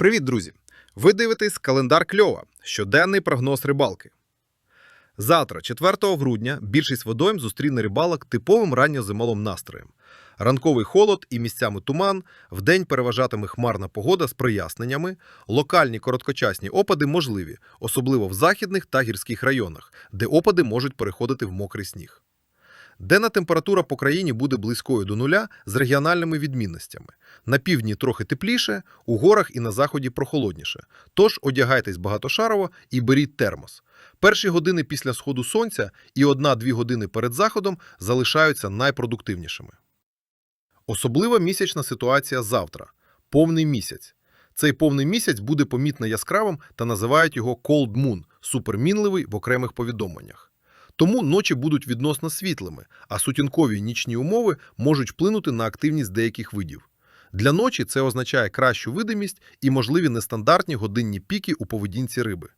Привіт, друзі! Ви дивитесь календар Кльова, щоденний прогноз рибалки. Завтра, 4 грудня, більшість водойм зустріне рибалок типовим ранньозимовим настроєм. Ранковий холод і місцями туман, вдень переважатиме хмарна погода з проясненнями, локальні короткочасні опади можливі, особливо в західних та гірських районах, де опади можуть переходити в мокрий сніг. Денна температура по країні буде близькою до нуля з регіональними відмінностями. На півдні трохи тепліше, у горах і на заході прохолодніше. Тож одягайтесь багатошарово і беріть термос. Перші години після сходу сонця і 1-2 години перед заходом залишаються найпродуктивнішими. Особлива місячна ситуація завтра повний місяць. Цей повний місяць буде помітно яскравим та називають його Cold Moon – супермінливий в окремих повідомленнях. Тому ночі будуть відносно світлими, а сутінкові нічні умови можуть вплинути на активність деяких видів. Для ночі це означає кращу видимість і можливі нестандартні годинні піки у поведінці риби.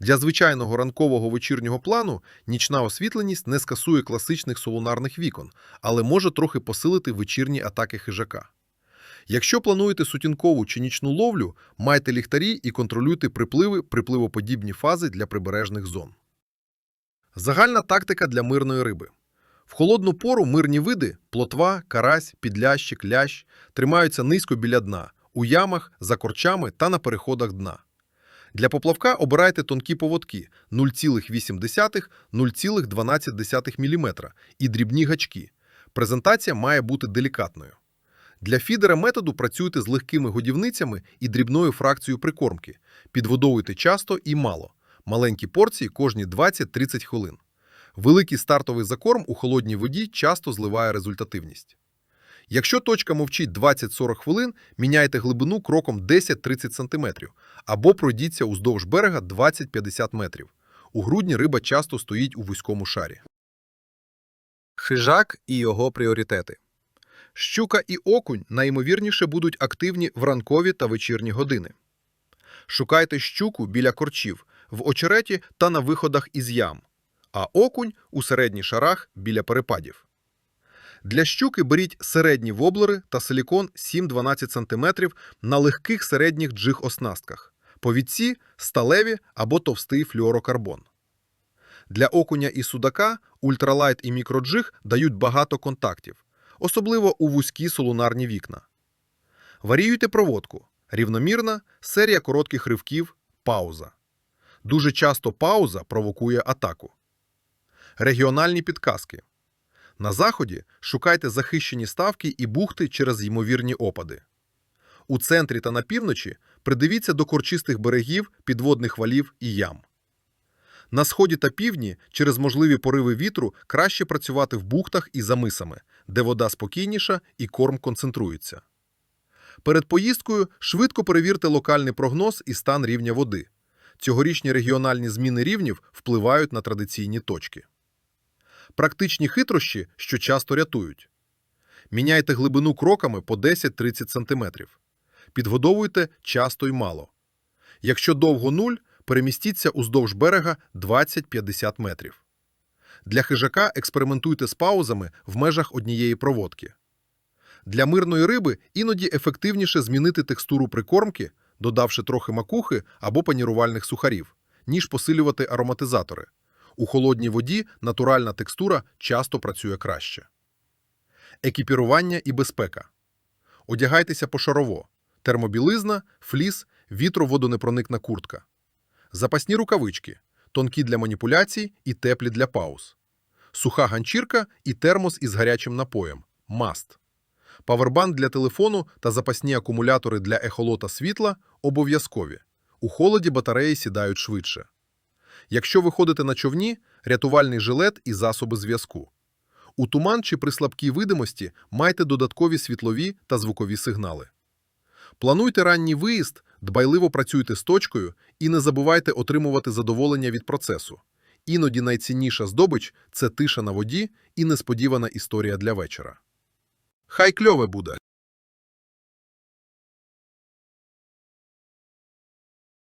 Для звичайного ранкового вечірнього плану нічна освітленість не скасує класичних солунарних вікон, але може трохи посилити вечірні атаки хижака. Якщо плануєте сутінкову чи нічну ловлю, майте ліхтарі і контролюйте припливи, припливоподібні фази для прибережних зон. Загальна тактика для мирної риби. В холодну пору мирні види плотва, карась, підлящик, лящ тримаються низько біля дна, у ямах, за корчами та на переходах дна. Для поплавка обирайте тонкі поводки 0,8-0,12 мм і дрібні гачки. Презентація має бути делікатною. Для фідера методу працюйте з легкими годівницями і дрібною фракцією прикормки. Підводовуйте часто і мало. Маленькі порції кожні 20-30 хвилин. Великий стартовий закорм у холодній воді часто зливає результативність. Якщо точка мовчить 20-40 хвилин, міняйте глибину кроком 10-30 см або пройдіться уздовж берега 20-50 метрів. У грудні риба часто стоїть у вузькому шарі. Хижак і його пріоритети. Щука і окунь найімовірніше будуть активні в ранкові та вечірні години. Шукайте щуку біля корчів, в очереті та на виходах із ям, а окунь у середніх шарах біля перепадів. Для щуки беріть середні воблери та силікон 7-12 см на легких середніх джиг-оснастках, повідці – сталеві або товстий флюорокарбон. Для окуня і судака ультралайт і мікроджиг дають багато контактів, особливо у вузькі солунарні вікна. Варіюйте проводку. Рівномірна, серія коротких ривків, пауза. Дуже часто пауза провокує атаку. Регіональні підказки. На заході шукайте захищені ставки і бухти через ймовірні опади. У центрі та на півночі придивіться до корчистих берегів, підводних валів і ям. На сході та півдні через можливі пориви вітру краще працювати в бухтах і замисами, де вода спокійніша і корм концентрується. Перед поїздкою швидко перевірте локальний прогноз і стан рівня води. Цьогорічні регіональні зміни рівнів впливають на традиційні точки. Практичні хитрощі, що часто рятують. Міняйте глибину кроками по 10-30 см. Підгодовуйте часто й мало. Якщо довго нуль, перемістіться уздовж берега 20-50 метрів. Для хижака експериментуйте з паузами в межах однієї проводки. Для мирної риби іноді ефективніше змінити текстуру прикормки, додавши трохи макухи або панірувальних сухарів, ніж посилювати ароматизатори. У холодній воді натуральна текстура часто працює краще. Екіпірування і безпека. Одягайтеся пошарово. Термобілизна, фліс, вітроводонепроникна куртка. Запасні рукавички, тонкі для маніпуляцій і теплі для пауз. Суха ганчірка і термос із гарячим напоєм. Маст. Павербанк для телефону та запасні акумулятори для ехолота світла обов'язкові. У холоді батареї сідають швидше. Якщо ви ходите на човні, рятувальний жилет і засоби зв'язку. У туман чи при слабкій видимості майте додаткові світлові та звукові сигнали. Плануйте ранній виїзд, дбайливо працюйте з точкою і не забувайте отримувати задоволення від процесу. Іноді найцінніша здобич це тиша на воді і несподівана історія для вечора. Хай кльове буде!